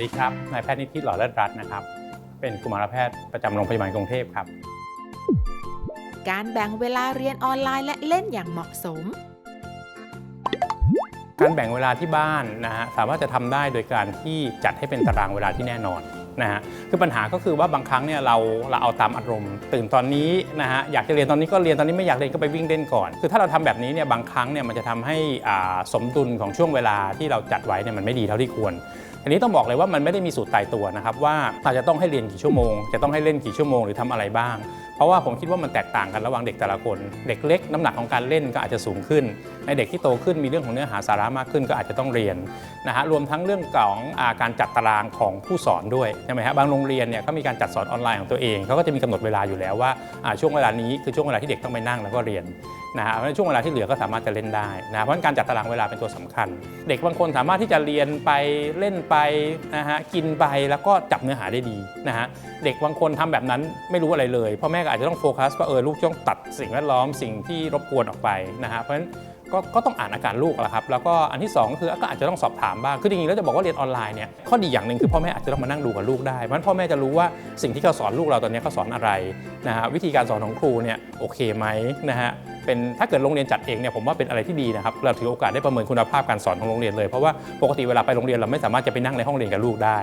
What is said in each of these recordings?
ดีครับ นายแพทย์นิธิหล่อเลิศรัตน์นะครับ เป็นกุมารแพทย์ประจำโรงพยาบาลกรุงเทพครับ การแบ่งเวลาเรียนออนไลน์และเล่นอย่างเหมาะสม การแบ่งเวลาที่บ้านนะฮะสามารถจะทำได้โดยการที่จัดให้เป็นตารางเวลาที่แน่นอนนะฮะคือปัญหาก็คือว่าบางครั้งเนี่ยเราเราเอาตามอารมณ์ ตื่นตอนนี้นะฮะอยากจะเรียนตอนนี้ก็เรียนตอนนี้ไม่อยากเรียนก็ไปวิ่งเล่นก่อน คือถ้าเราทำแบบนี้เนี่ยบางครั้งเนี่ยมันจะทำให้อ่าสมดุลของช่วงเวลาที่เราจัดไว้เนี่ยมันไม่ดีเท่าที่ควร อันนี้ต้องบอกเลยว่ามันไม่ได้มีสูตรตายตัวนะครับว่าเราจจะต้องให้เรียนกี่ชั่วโมง จะต้องให้เล่นกี่ชั่วโมงหรือทำอะไรบ้าง เพราะว่าผมคิดว่ามันแตกต่างกันระหว่างเด็กแต่ละคน เด็กเล็กน้ำหนักของการเล่นก็อาจจะสูงขึ้น ในเด็กที่โตขึ้นมีเรื่องของเนื้อหาสาระมากขึ้นก็อาจจะต้องเรียนนะฮะรวมทั้งเรื่องของอาการจัดตารางของผู้สอนด้วยใช่ไหมฮะบางโรงเรียนเนี่ยเขามีการจัดสอนออนไลน์ของตัวเองเขาก็จะมีกำหนดเวลาอยู่แล้วว่าช่วงเวลานี้คือช่วงเวลาที่เด็กต้องไปนั่งแล้วก็เรียน นะฮะเพราะฉะนั้นช่วงเวลาที่เหลือก็สามารถจะเล่นได้นะเพราะการจัดตารางเวลาเป็นตัวสำคัญ เด็กบางคนสามารถที่จะเรียนไปเล่นไปนะฮะกินไปแล้วก็จับเนื้อหาได้ดีนะฮะเด็กบางคนทำแบบนั้นไม่รู้อะไรเลยพ่อแม่ก็อาจจะต้องโฟกัสว่าเออลูกต้องตัดสิ่งแวดล้อมสิ่งที่รบกวนออกไปนะฮะเพราะฉะนั้นก็ก็ต้องอ่านอาการลูกแหละครับ แล้วก็อันที่ 2 คือก็อาจจะต้องสอบถามบ้าง คือจริงๆแล้วจะบอกว่าเรียนออนไลน์เนี่ยข้อดีอย่างหนึ่งคือพ่อแม่อาจจะต้องมานั่งดูกับลูกได้ เพราะฉะนั้นพ่อแม่จะรู้ว่าสิ่งที่เขาสอนลูกเราตอนนี้เขาสอนอะไรนะฮะวิธีการสอนของครูเนี่ยโอเคไหมนะฮะ เป็นถ้าเกิดโรงเรียนจัดเองเนี่ยผมว่าเป็นอะไรที่ดีนะครับเราถือโอกาสได้ประเมินคุณภาพการสอนของโรงเรียนเลยเพราะว่าปกติเวลาไปโรงเรียนเราไม่สามารถจะไปนั่งในห้องเรียนกับลูกได้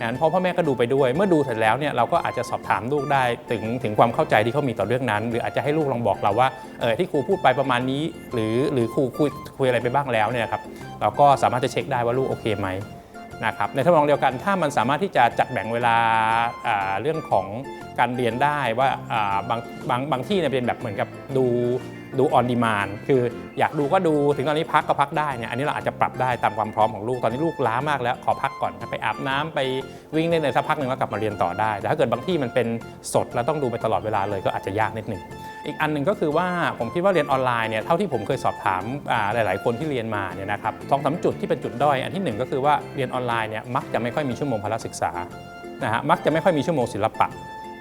นั้นพอพ่อแม่ก็ดูไปด้วย เมื่อดูเสร็จแล้วเนี่ยเราก็อาจจะสอบถามลูกได้ถึงถึงความเข้าใจที่เขามีต่อเรื่องนั้น หรืออาจจะให้ลูกลองบอกเราว่าเออที่ครูพูดไปประมาณนี้ หรือหรือครูคุยคุยอะไรไปบ้างแล้วเนี่ยครับเราก็สามารถจะเช็คได้ว่าลูกโอเคไหมนะครับในทำนองเดียวกันถ้ามันสามารถที่จะจัดแบ่งเวลาาเรื่องของการเรียนได้ว่าอ่าบางบางบางที่เนี่ยเป็นแบบเหมือนกับดู ดูออนดีมานคืออยากดูก็ดูถึงตอนนี้พักก็พักได้เนี่ยอันนี้เราอาจจะปรับได้ตามความพร้อมของลูกตอนนี้ลูกล้ามากแล้วขอพักก่อนไปอาบน้ำไปวิ่งเล่นในสักพักหนึ่งแล้วกลับมาเรียนต่อได้ แต่ถ้าเกิดบางที่มันเป็นสดแล้วต้องดูไปตลอดเวลาเลยก็อาจจะยากนิดหนึ่งอีกอันหนึ่งก็คือว่าผมคิดว่าเรียนออนไลน์เนี่ยเท่าที่ผมเคยสอบถามอ่าหลาย ๆ คนที่เรียนมาเนี่ยนะครับสองสามจุดที่เป็นจุดด้อยอันที่หนึ่งก็คือว่าเรียนออนไลน์เนี่ยมักจะไม่ค่อยมีชั่วโมงพละศึกษานะฮะมักจะไม่ค่อยมีชั่วโมงศิลปะ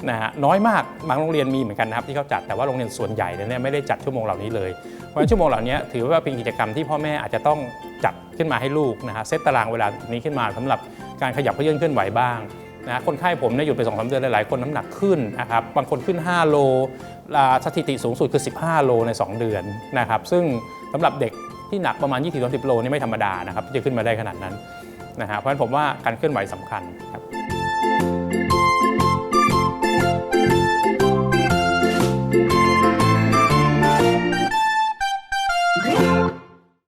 นะฮะน้อยมากบางโรงเรียนมีเหมือนกันนะครับที่เขาจัดแต่ว่าโรงเรียนส่วนใหญ่เนี่ยไม่ได้จัดชั่วโมงเหล่านี้เลยเพราะฉะนั้นชั่วโมงเหล่านี้ถือว่าเป็นกิจกรรมที่พ่อแม่อาจจะต้องจัดขึ้นมาให้ลูกนะฮะเซตตารางเวลานี้ขึ้นมาสำหรับการขยับเขยื้อนเคลื่อนไหวบ้างนะคนไข้ผมเนี่ยหยุดไป2องสาเดือนหลายๆคนน้ำหนักขึ้นนะครับบางคนขึ้น 5 โลสถิติสูงสุดคือ 15 โลใน 2 เดือนนะครับซึ่งสำหรับเด็กที่หนักประมาณ 20-30 โลนี่ไม่ธรรมดานะครับจะขึ้นมาได้ขนาดนั้นนะฮะเพราะฉะนั้นผมว่าการเคลื่อนไหวสำคัญครับ